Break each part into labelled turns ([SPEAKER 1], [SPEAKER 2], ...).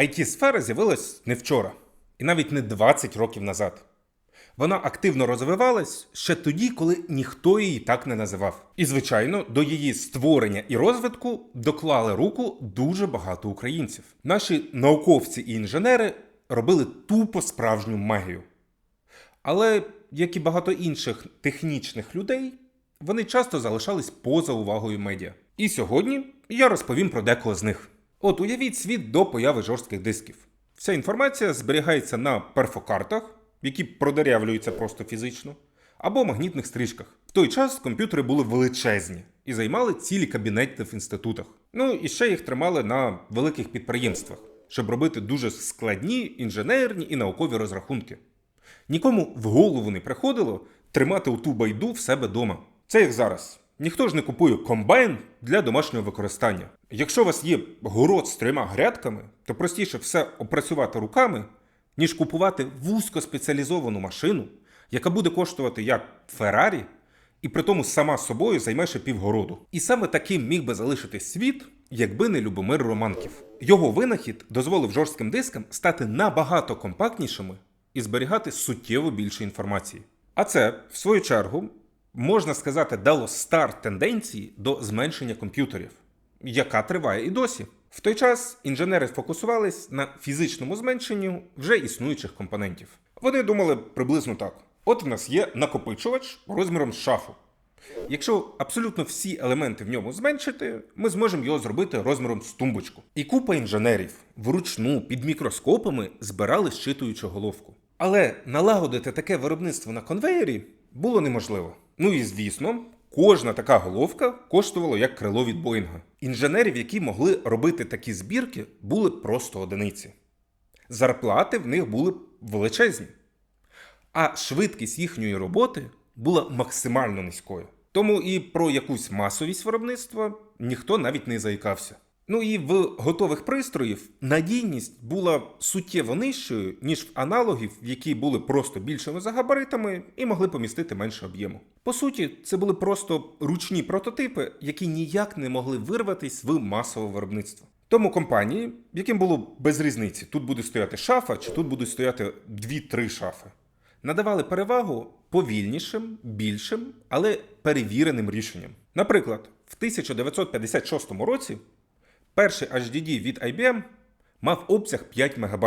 [SPEAKER 1] IT-сфера з'явилась не вчора, і навіть не 20 років назад. Вона активно розвивалась ще тоді, коли ніхто її так не називав. І, звичайно, до її створення і розвитку доклали руку дуже багато українців. Наші науковці і інженери робили тупо справжню магію. Але, як і багато інших технічних людей, вони часто залишались поза увагою медіа. І сьогодні я розповім про декого з них. От уявіть світ до появи жорстких дисків. Вся інформація зберігається на перфокартах, які продерявлюються просто фізично, або магнітних стрижках. В той час комп'ютери були величезні і займали цілі кабінети в інститутах. Ну і ще їх тримали на великих підприємствах, щоб робити дуже складні інженерні і наукові розрахунки. Нікому в голову не приходило тримати оту байду в себе дома. Це як зараз. Ніхто ж не купує комбайн для домашнього використання. Якщо у вас є город з трьома грядками, то простіше все опрацювати руками, ніж купувати вузькоспеціалізовану машину, яка буде коштувати як Феррарі, і при тому сама собою займе ще півгороду. І саме таким міг би залишитись світ, якби не Любомир Романків. Його винахід дозволив жорстким дискам стати набагато компактнішими і зберігати суттєво більше інформації. А це, в свою чергу, можна сказати, дало старт тенденції до зменшення комп'ютерів, яка триває і досі. В той час інженери фокусувались на фізичному зменшенню вже існуючих компонентів. Вони думали приблизно так: от в нас є накопичувач розміром шафу. Якщо абсолютно всі елементи в ньому зменшити, ми зможемо його зробити розміром з тумбочку. І купа інженерів вручну під мікроскопами збирали щитуючу головку. Але налагодити таке виробництво на конвеєрі було неможливо. Ну і звісно, кожна така головка коштувала як крило від Боїнга. Інженерів, які могли робити такі збірки, були просто одиниці. Зарплати в них були величезні, а швидкість їхньої роботи була максимально низькою. Тому і про якусь масовість виробництва ніхто навіть не заїкався. Ну і в готових пристроїв надійність була суттєво нижчою, ніж в аналогів, які були просто більшими за габаритами і могли помістити менше об'єму. По суті, це були просто ручні прототипи, які ніяк не могли вирватися в масове виробництво. Тому компанії, яким було без різниці, тут буде стояти шафа, чи тут будуть стояти 2-3 шафи, надавали перевагу повільнішим, більшим, але перевіреним рішенням. Наприклад, в 1956 році перший HDD від IBM мав обсяг 5 МБ.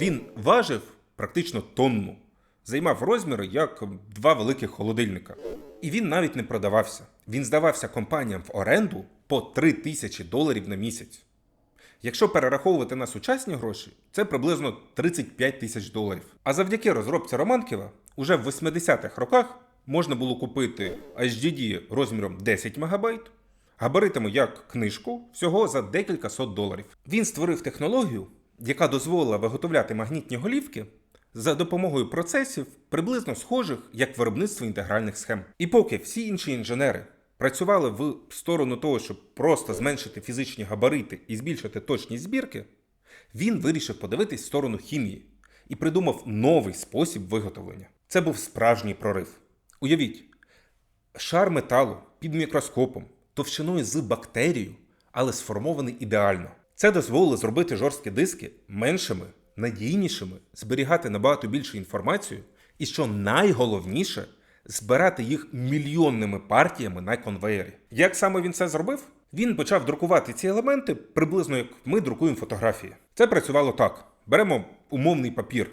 [SPEAKER 1] Він важив практично тонну, займав розміри як два великих холодильника. І він навіть не продавався. Він здавався компаніям в оренду по 3 тисячі доларів на місяць. Якщо перераховувати на сучасні гроші, це приблизно 35 тисяч доларів. А завдяки розробці Романківа, уже в 80-х роках можна було купити HDD розміром 10 МБ, габаритами як книжку, всього за декілька сот доларів. Він створив технологію, яка дозволила виготовляти магнітні голівки за допомогою процесів, приблизно схожих як виробництво інтегральних схем. І поки всі інші інженери працювали в сторону того, щоб просто зменшити фізичні габарити і збільшити точність збірки, він вирішив подивитись в сторону хімії і придумав новий спосіб виготовлення. Це був справжній прорив. Уявіть, шар металу під мікроскопом, товщиною з бактерію, але сформований ідеально. Це дозволило зробити жорсткі диски меншими, надійнішими, зберігати набагато більшу інформацію, і що найголовніше, збирати їх мільйонними партіями на конвеєрі. Як саме він це зробив? Він почав друкувати ці елементи приблизно як ми друкуємо фотографії. Це працювало так: беремо умовний папір,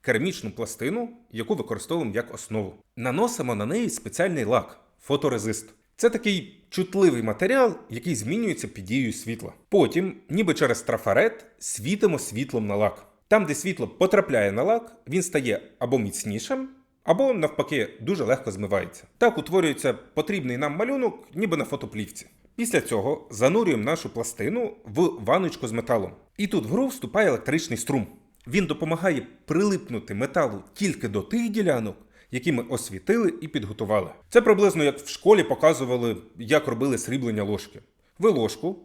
[SPEAKER 1] керамічну пластину, яку використовуємо як основу. Наносимо на неї спеціальний лак фоторезист. Це такий чутливий матеріал, який змінюється під дією світла. Потім, ніби через трафарет, світимо світлом на лак. Там, де світло потрапляє на лак, він стає або міцнішим, або навпаки дуже легко змивається. Так утворюється потрібний нам малюнок, ніби на фотоплівці. Після цього занурюємо нашу пластину в ваночку з металом. І тут в гру вступає електричний струм. Він допомагає прилипнути металу тільки до тих ділянок, які ми освітили і підготували. Це приблизно як в школі показували, як робили сріблення ложки. Ви ложку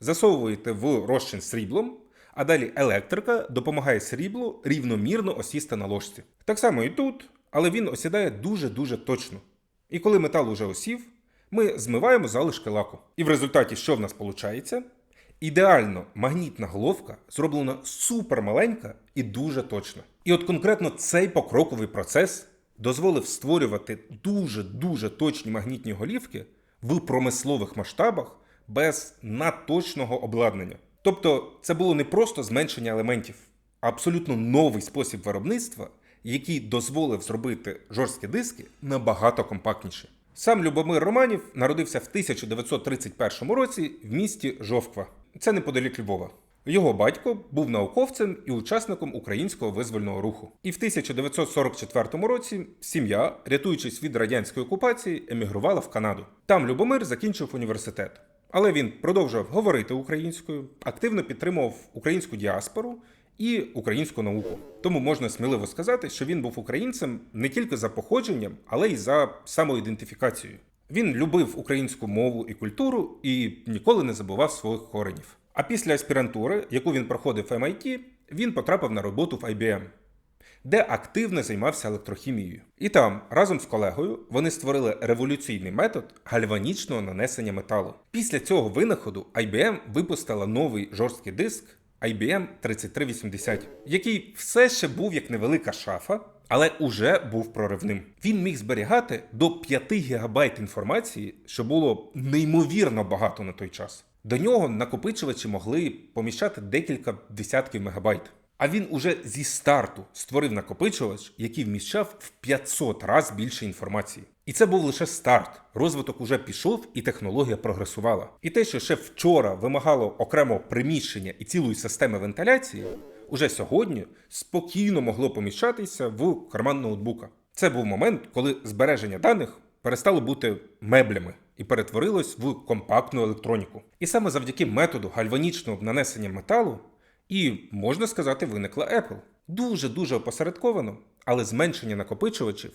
[SPEAKER 1] засовуєте в розчин сріблом, а далі електрика допомагає сріблу рівномірно осісти на ложці. Так само і тут, але він осідає дуже-дуже точно. І коли метал уже осів, ми змиваємо залишки лаку. І в результаті що в нас виходить? Ідеально магнітна головка зроблена супермаленька і дуже точна. І от конкретно цей покроковий процес дозволив створювати дуже-дуже точні магнітні голівки в промислових масштабах без надточного обладнання. Тобто це було не просто зменшення елементів, а абсолютно новий спосіб виробництва, який дозволив зробити жорсткі диски набагато компактніші. Сам Любомир Романів народився в 1931 році в місті Жовква. Це неподалік Львова. Його батько був науковцем і учасником українського визвольного руху. І в 1944 році сім'я, рятуючись від радянської окупації, емігрувала в Канаду. Там Любомир закінчив університет. Але він продовжував говорити українською, активно підтримував українську діаспору і українську науку. Тому можна сміливо сказати, що він був українцем не тільки за походженням, але й за самоідентифікацією. Він любив українську мову і культуру і ніколи не забував своїх коренів. А після аспірантури, яку він проходив в MIT, він потрапив на роботу в IBM, де активно займався електрохімією. І там, разом з колегою, вони створили революційний метод гальванічного нанесення металу. Після цього винаходу IBM випустила новий жорсткий диск IBM 3380, який все ще був як невелика шафа, але уже був проривним. Він міг зберігати до 5 ГБ інформації, що було неймовірно багато на той час. До нього накопичувачі могли поміщати декілька десятків мегабайт. А він уже зі старту створив накопичувач, який вміщав в 500 разів більше інформації. І це був лише старт. Розвиток уже пішов, і технологія прогресувала. І те, що ще вчора вимагало окремого приміщення і цілої системи вентиляції, уже сьогодні спокійно могло поміщатися в карман ноутбука. Це був момент, коли збереження даних перестало бути меблями і перетворилось в компактну електроніку. І саме завдяки методу гальванічного нанесення металу і, можна сказати, виникла Apple. Дуже-дуже опосередковано, але зменшення накопичувачів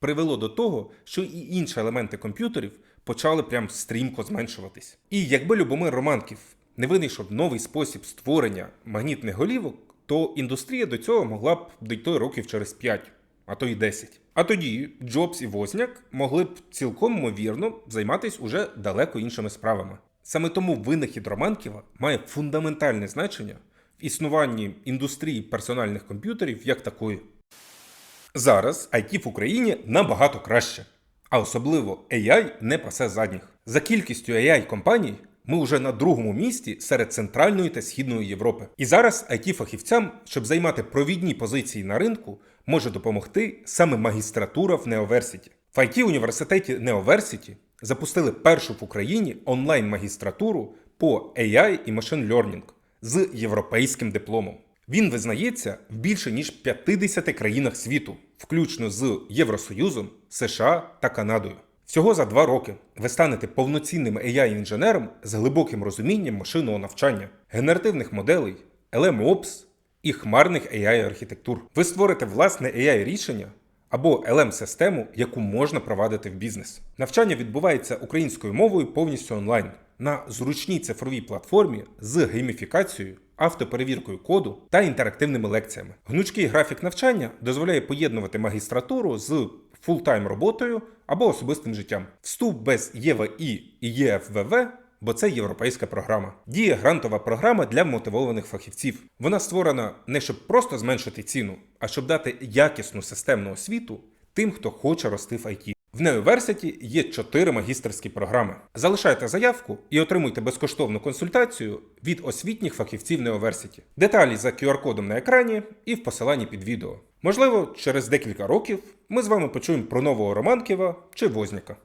[SPEAKER 1] привело до того, що і інші елементи комп'ютерів почали прям стрімко зменшуватись. І якби Любомир Романків не винайшов новий спосіб створення магнітних голівок, то індустрія до цього могла б дійти років через 5, а то й 10. А тоді Джобс і Возняк могли б цілком ймовірно займатися уже далеко іншими справами. Саме тому винахід Романківа має фундаментальне значення в існуванні індустрії персональних комп'ютерів як такої. Зараз IT в Україні набагато краще, а особливо AI не пасе задніх. За кількістю AI компаній ми вже на другому місці серед Центральної та Східної Європи. І зараз it фахівцям, щоб займати провідні позиції на ринку, може допомогти саме магістратура в Неоверсіті. В it університеті Неоверсіті запустили першу в Україні онлайн-магістратуру по AI і Machine Learning з європейським дипломом. Він визнається в більше ніж 50 країнах світу, включно з Євросоюзом, США та Канадою. Всього за два роки ви станете повноцінним AI-інженером з глибоким розумінням машинного навчання, генеративних моделей, LMOps і хмарних AI-архітектур. Ви створите власне AI-рішення або LM-систему, яку можна провадити в бізнес. Навчання відбувається українською мовою повністю онлайн на зручній цифровій платформі з гейміфікацією, автоперевіркою коду та інтерактивними лекціями. Гнучкий графік навчання дозволяє поєднувати магістратуру з фултайм роботою або особистим життям. Вступ без ЄВІ і ЄФВВ. Бо це європейська програма. Діє грантова програма для мотивованих фахівців. Вона створена не щоб просто зменшити ціну, а щоб дати якісну системну освіту тим, хто хоче рости в IT. В Неоверсіті є чотири магістерські програми. Залишайте заявку і отримуйте безкоштовну консультацію від освітніх фахівців Неоверсіті. Деталі за QR-кодом на екрані і в посиланні під відео. Можливо, через декілька років ми з вами почуємо про нового Романківа чи Возняка.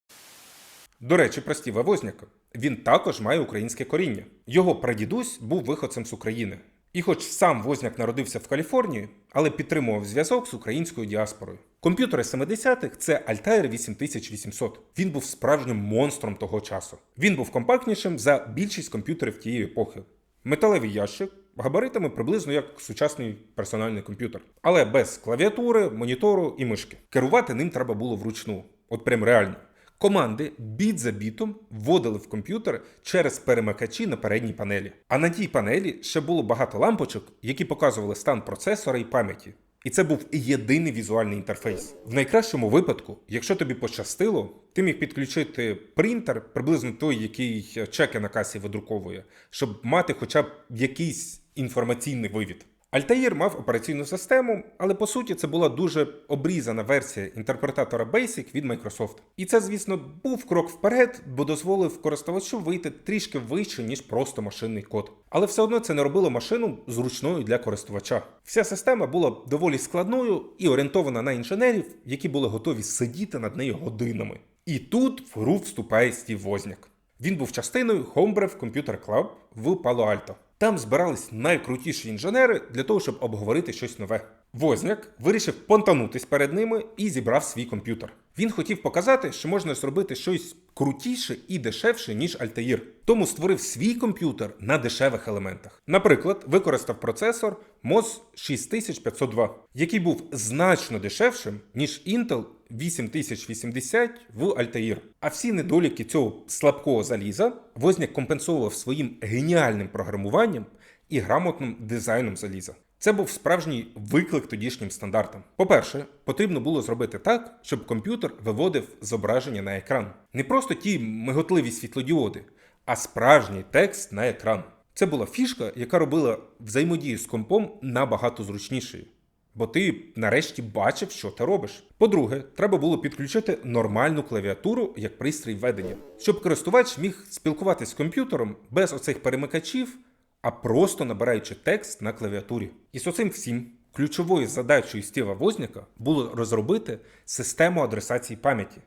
[SPEAKER 1] До речі, про Стіва Возняка. Він також має українське коріння. Його прадідусь був виходцем з України. І хоч сам Возняк народився в Каліфорнії, але підтримував зв'язок з українською діаспорою. Комп'ютери 70-х це Altair 8800. Він був справжнім монстром того часу. Він був компактнішим за більшість комп'ютерів тієї епохи. Металевий ящик габаритами приблизно як сучасний персональний комп'ютер, але без клавіатури, монітору і мишки. Керувати ним треба було вручну, от прям реально. Команди біт за бітом вводили в комп'ютер через перемикачі на передній панелі. А на тій панелі ще було багато лампочок, які показували стан процесора і пам'яті. І це був єдиний візуальний інтерфейс. В найкращому випадку, якщо тобі пощастило, Ти міг підключити принтер, приблизно той, який чеки на касі видруковує, щоб мати хоча б якийсь інформаційний вивід. Altair мав операційну систему, але по суті це була дуже обрізана версія інтерпретатора Basic від Microsoft. І це, звісно, був крок вперед, бо дозволив користувачу вийти трішки вище, ніж просто машинний код. Але все одно це не робило машину зручною для користувача. Вся система була доволі складною і орієнтована на інженерів, які були готові сидіти над нею годинами. І тут в гру вступає Стів Возняк. Він був частиною Homebrew Computer Club в Пало-Альто. Там збирались найкрутіші інженери для того, щоб обговорити щось нове. Возняк вирішив понтанутись перед ними і зібрав свій комп'ютер. Він хотів показати, що можна зробити щось крутіше і дешевше, ніж Altair. Тому створив свій комп'ютер на дешевих елементах. Наприклад, використав процесор MOS 6502, який був значно дешевшим, ніж Intel 8080 в Altair. А всі недоліки цього слабкого заліза Возняк компенсував своїм геніальним програмуванням і грамотним дизайном заліза. Це був справжній виклик тодішнім стандартам. По-перше, потрібно було зробити так, щоб комп'ютер виводив зображення на екран. Не просто ті миготливі світлодіоди, а справжній текст на екран. Це була фішка, яка робила взаємодію з компом набагато зручнішою. Бо ти нарешті бачив, що ти робиш. По-друге, треба було підключити нормальну клавіатуру як пристрій ведення, щоб користувач міг спілкуватися з комп'ютером без оцих перемикачів, а просто набираючи текст на клавіатурі. І з оцим всім ключовою задачею Стіва Возняка було розробити систему адресації пам'яті,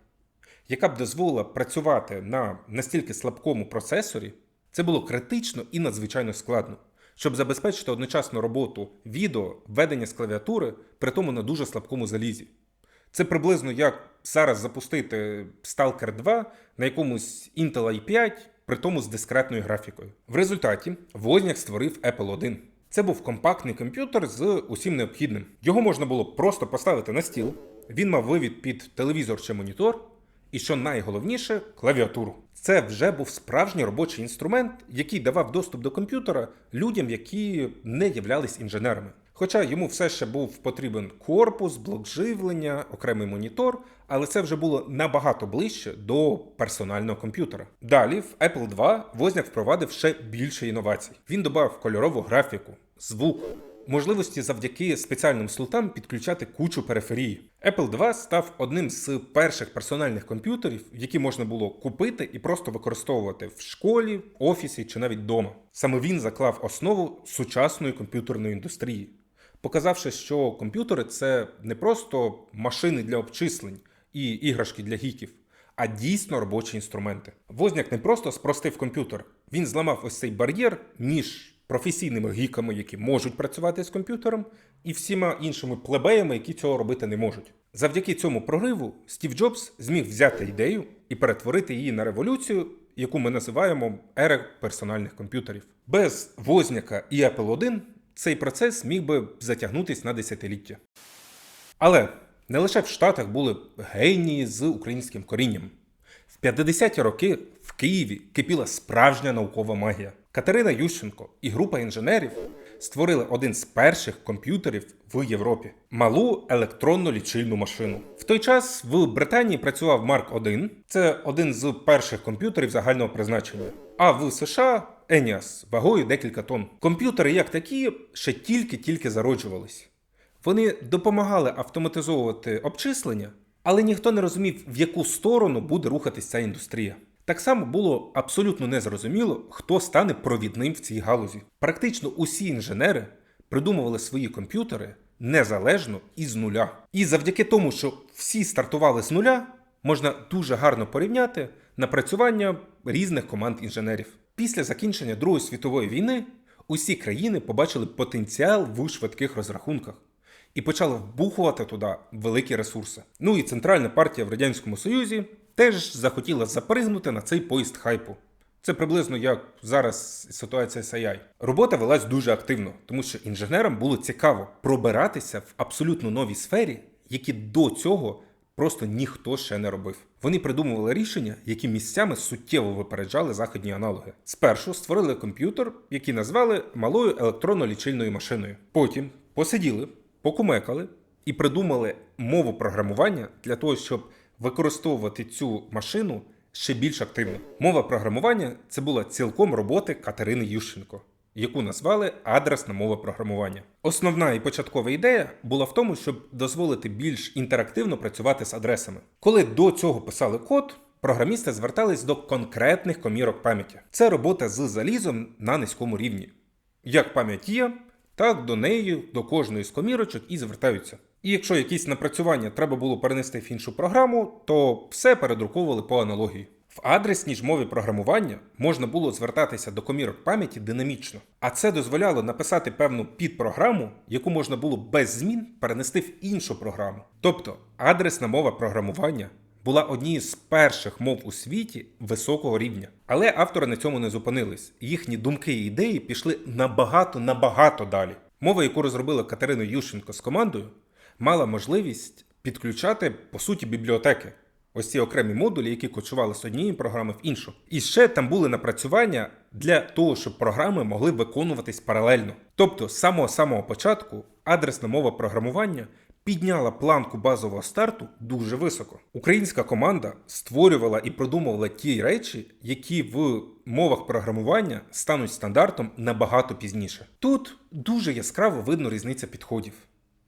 [SPEAKER 1] яка б дозволила працювати на настільки слабкому процесорі. Це було критично і надзвичайно складно щоб забезпечити одночасну роботу відео, введення з клавіатури, при тому на дуже слабкому залізі. Це приблизно як зараз запустити Stalker 2 на якомусь Intel i5, при тому з дискретною графікою. В результаті Возняк створив Apple 1. Це був компактний комп'ютер з усім необхідним. Його можна було просто поставити на стіл. Він мав вивід під телевізор чи монітор, і що найголовніше клавіатуру. Це вже був справжній робочий інструмент, який давав доступ до комп'ютера людям, які не являлись інженерами. Хоча йому все ще був потрібен корпус, блок живлення, окремий монітор, але це вже було набагато ближче до персонального комп'ютера. Далі в Apple 2 Возняк впровадив ще більше інновацій. Він додав кольорову графіку, звук, можливості завдяки спеціальним слотам підключати кучу периферії. Apple 2 став одним з перших персональних комп'ютерів, які можна було купити і просто використовувати в школі, офісі чи навіть вдома. Саме він заклав основу сучасної комп'ютерної індустрії, показавши, що комп'ютери це не просто машини для обчислень і іграшки для гіків. А дійсно робочі інструменти. Возняк не просто спростив комп'ютер, він зламав ось цей бар'єр між професійними гіками, які можуть працювати з комп'ютером, і всіма іншими плебеями, які цього робити не можуть. Завдяки цьому прориву Стів Джобс зміг взяти ідею і перетворити її на революцію, яку ми називаємо ера персональних комп'ютерів. Без Возняка і Apple 1 цей процес міг би затягнутись на десятиліття. Але не лише в Штатах були генії з українським корінням. В 50-ті роки в Києві кипіла справжня наукова магія. Катерина Ющенко і група інженерів створили один з перших комп'ютерів в Європі малу електронну лічильну машину. В той час в Британії працював Марк 1 це один з перших комп'ютерів загального призначення. А в США Еніас вагою декілька тонн. Комп'ютери, як такі, ще тільки-тільки зароджувались. Вони допомагали автоматизовувати обчислення, але ніхто не розумів, в яку сторону буде рухатись ця індустрія. Так само було абсолютно незрозуміло, хто стане провідним в цій галузі. Практично усі інженери придумували свої комп'ютери незалежно і з нуля. І завдяки тому, що всі стартували з нуля, можна дуже гарно порівняти напрацювання різних команд інженерів. Після закінчення Другої світової війни усі країни побачили потенціал в швидких розрахунках і почали вбухувати туди великі ресурси. Ну і центральна партія в радянському союзі теж захотіла запригнути на цей поїзд хайпу. Це приблизно як зараз ситуація з AI. Робота велась дуже активно, тому що інженерам було цікаво пробиратися в абсолютно новій сфері, які до цього просто ніхто ще не робив. Вони придумували рішення, які місцями суттєво випереджали західні аналоги. Спершу створили комп'ютер, який назвали малою електронно-лічильною машиною. Потім посиділи, покумекали і придумали мову програмування для того, щоб використовувати цю машину ще більш активно. Мова програмування це була цілком роботи Катерини Ющенко, яку назвали адресна мова програмування. Основна і початкова ідея була в тому, щоб дозволити більш інтерактивно працювати з адресами. Коли до цього писали код, програмісти звертались до конкретних комірок пам'яті. Це робота з залізом на низькому рівні. Як пам'ять є, так до неї, до кожної з комірочок і звертаються. І якщо якісь напрацювання треба було перенести в іншу програму, то все передруковували по аналогії. В адресній ж мові програмування можна було звертатися до комірок пам'яті динамічно, а це дозволяло написати певну підпрограму, яку можна було без змін перенести в іншу програму. Тобто адресна мова програмування була однією з перших мов у світі високого рівня. Але автори на цьому не зупинились. Їхні думки і ідеї пішли набагато набагато далі. Мова, яку розробила Катерина Ющенко з командою, мала можливість підключати по суті бібліотеки. Ось ці окремі модулі, які кочували з однієї програми в іншу. І ще там були напрацювання для того, щоб програми могли виконуватись паралельно. Тобто, з самого самого початку адресна мова програмування підняла планку базового старту дуже високо. Українська команда створювала і продумувала ті речі, які в мовах програмування стануть стандартом набагато пізніше. Тут дуже яскраво видно різниця підходів.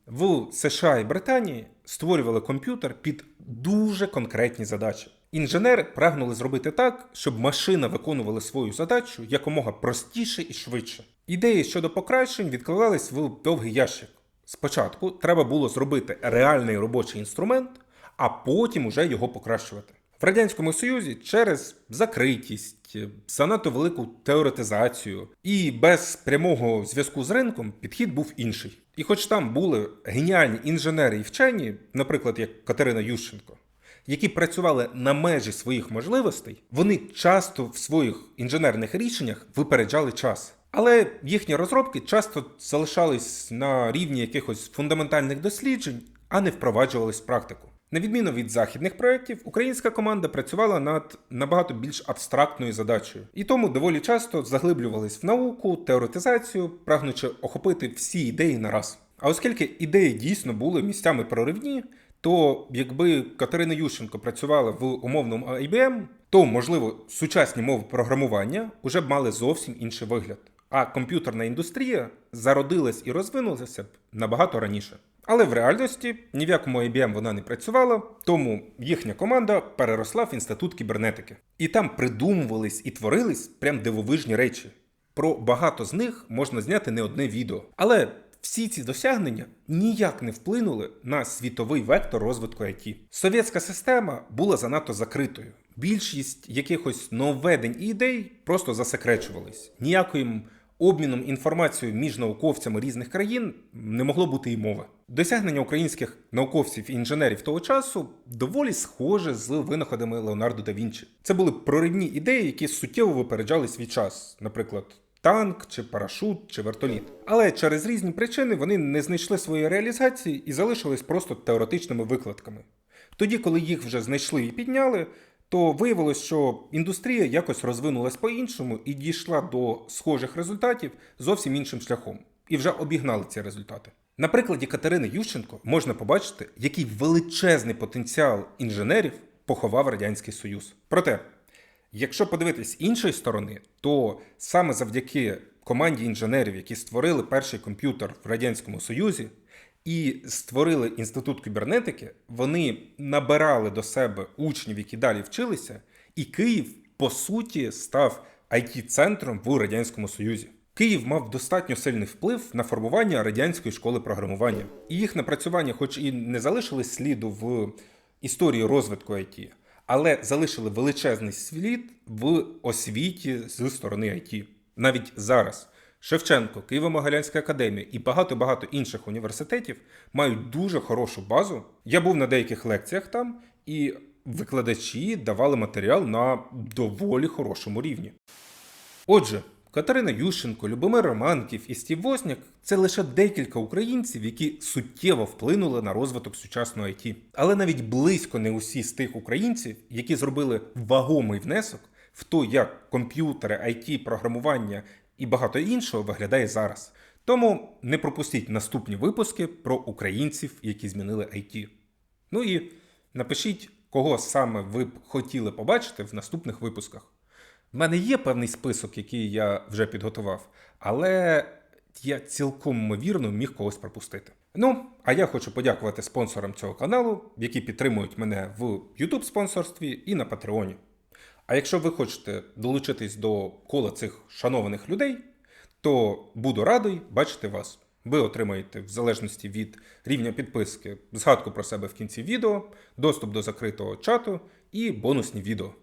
[SPEAKER 1] В США і Британії створювали комп'ютер під дуже конкретні задачі. Інженери прагнули зробити так, щоб машина виконувала свою задачу якомога простіше і швидше. Ідеї щодо покращень відкладались в довгий ящик. Спочатку треба було зробити реальний робочий інструмент, а потім уже його покращувати. В Радянському Союзі через закритість, занадто велику теоретизацію і без прямого зв'язку з ринком підхід був інший. І хоч там були геніальні інженери і вчені, наприклад, як Катерина Ющенко, які працювали на межі своїх можливостей, вони часто в своїх інженерних рішеннях випереджали час. Але їхні розробки часто залишались на рівні якихось фундаментальних досліджень, а не впроваджувались в практику. На відміну від західних проєктів, українська команда працювала над набагато більш абстрактною задачею, і тому доволі часто заглиблювались в науку, теоретизацію, прагнучи охопити всі ідеї на раз. А оскільки ідеї дійсно були місцями проривні, то якби Катерина Ющенко працювала в умовному IBM, то можливо сучасні мови програмування вже б мали зовсім інший вигляд. А комп'ютерна індустрія зародилась і розвинулася набагато раніше. Але в реальності ні в якому IBM вона не працювала, тому їхня команда переросла в інститут кібернетики. І там придумувались і творились прям дивовижні речі. Про багато з них можна зняти не одне відео. Але всі ці досягнення ніяк не вплинули на світовий вектор розвитку IT. Совєтська система була занадто закритою. Більшість якихось нововведень і ідей просто засекречувались. Ніяким обміном інформацією між науковцями різних країн не могло бути і мови. Досягнення українських науковців і інженерів того часу доволі схоже з винаходами Леонардо да Вінчі. Це були проривні ідеї, які суттєво випереджали свій час, наприклад. Танк, чи парашут, чи вертоліт. Але через різні причини вони не знайшли своєї реалізації і залишились просто теоретичними викладками. Тоді, коли їх вже знайшли і підняли, то виявилось, що індустрія якось розвинулась по-іншому і дійшла до схожих результатів зовсім іншим шляхом, і вже обігнали ці результати. На прикладі Катерини Ющенко можна побачити, який величезний потенціал інженерів поховав Радянський Союз. Проте, якщо подивитись іншої сторони, то саме завдяки команді інженерів, які створили перший комп'ютер в Радянському Союзі, і створили інститут кібернетики, вони набирали до себе учнів, які далі вчилися, і Київ, по суті, став it центром в Радянському Союзі. Київ мав достатньо сильний вплив на формування радянської школи програмування. І їх напрацювання, хоч і не залишили сліду в історії розвитку IT, але залишили величезний слід в освіті з сторони IT. Навіть зараз. Шевченко, Києво-Могилянська академія і багато-багато інших університетів мають дуже хорошу базу. Я був на деяких лекціях там, і викладачі давали матеріал на доволі хорошому рівні. Отже, Катерина Ющенко, Любомир Романків і Стів Возняк це лише декілька українців, які суттєво вплинули на розвиток сучасного IT. Але навіть близько не усі з тих українців, які зробили вагомий внесок в то, як комп'ютери, IT, програмування і багато іншого виглядає зараз. Тому не пропустіть наступні випуски про українців, які змінили IT. Ну і напишіть, кого саме ви б хотіли побачити в наступних випусках. В мене є певний список, який я вже підготував, але я цілком ймовірно міг когось пропустити. Ну, а я хочу подякувати спонсорам цього каналу, які підтримують мене в YouTube спонсорстві і на Патреоні. А якщо ви хочете долучитись до кола цих шанованих людей, то буду радий бачити вас. Ви отримаєте, в залежності від рівня підписки, згадку про себе в кінці відео, доступ до закритого чату і бонусні відео.